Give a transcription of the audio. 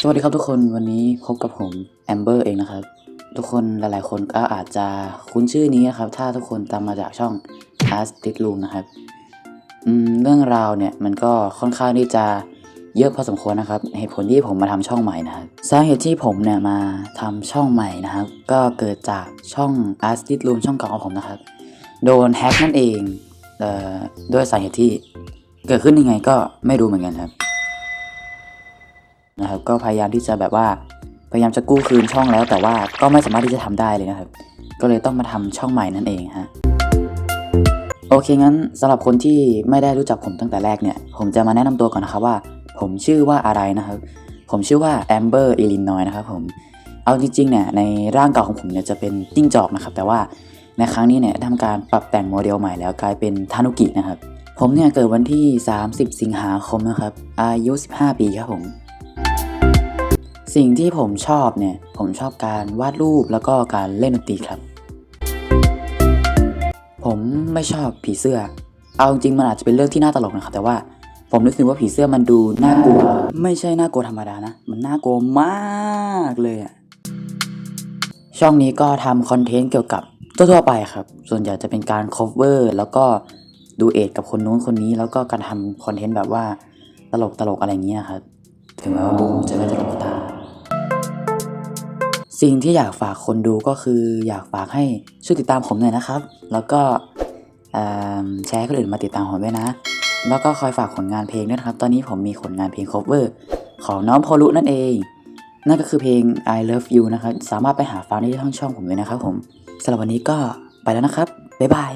สวัสดีครับทุกคนวันนี้พบกับผมแอมเบอร์เองนะครับ ทุกคนหลายๆ คนก็อาจจะคุ้นชื่อนี้นะครับ ถ้าทุกคนตามมาจากช่อง a s t i c Room นะครับเรื่องราวเนี่ยมันก็ค่อนข้างที่จะเยอะพอสมควรนะครับ เหตุผลที่ผมมาทำช่องใหม่นะครับสาเหตุที่ผมเนี่ยมาทำช่องใหม่นะครับ ก็เกิดจากช่อง a s t i c Room ช่องเก่าของผมนะครับ โดนแฮ็กนั่นเองเอ่อด้วยสาเหตุที่เกิดขึ้นยังไงก็ไม่รู้เหมือนกันครับ นะครับก็พยายามที่จะแบบว่าพยายามจะกู้คืนช่องแล้ว แต่ว่าก็ไม่สามารถที่จะทำได้เลยนะครับ ก็เลยต้องมาทำช่องใหม่นั่นเองฮะโอเคงั้นสำหรับคนที่ไม่ได้รู้จักผมตั้งแต่แรกเนี่ย ผมจะมาแนะนำตัวก่อนนะครับว่า ผมชื่อว่าอะไรนะครับ ผมชื่อว่าแอมเบอร์อิลินนอยนะครับผมเอาจริงๆเนี่ยในร่างเก่าของผมเนี่ยจะเป็นจิ้งจอกนะครับ แต่ว่าในครั้งนี้เนี่ยทำการปรับแต่งโมเดลใหม่แล้วกลายเป็นทานุกินะครับ ผมเนี่ยเกิดวันที่ 30 สิงหาคมนะครับ อายุ 15 ปีครับผม สิ่งที่ผมชอบเนี่ย ผมชอบการวาดรูปแล้วก็การเล่นดนตรีครับ ผมไม่ชอบผีเสื้อ เอาจริงมันอาจจะเป็นเรื่องที่น่าตลกนะครับ แต่ว่าผมรู้สึกว่าผีเสื้อมันดูน่ากลัว ไม่ใช่น่ากลัวธรรมดานะ มันน่ากลัวมากเลยอะช่องนี้ก็ทำคอนเทนต์เกี่ยวกับทั่วๆไปครับ ส่วนใหญ่จะเป็นการ cover แล้วก็ดูเอทกับคนนู้นคนนี้ แล้วก็การทำคอนเทนต์แบบว่าตลกตลกอะไรอย่างเงี้ยครับ ถึงแม้ว่าบูมจะไม่ตลกตาม สิ่งที่อยากฝากคนดูก็คืออยากฝากให้ช่วยติดตามผมหน่อยนะครับ แล้วก็แชร์ให้คนอื่นมาติดตามผมด้วยนะ แล้วก็คอยฝากผลงานเพลงด้วยครับ ตอนนี้ผมมีผลงานเพลง cover ของน้องพอลุนั่นเอง นั่นก็คือเพลง I Love You นะครับ สามารถไปหาฟังได้ที่ช่องช่องผมเลยนะครับผมสำหรับวันนี้ก็ไปแล้วนะครับ บ๊ายบาย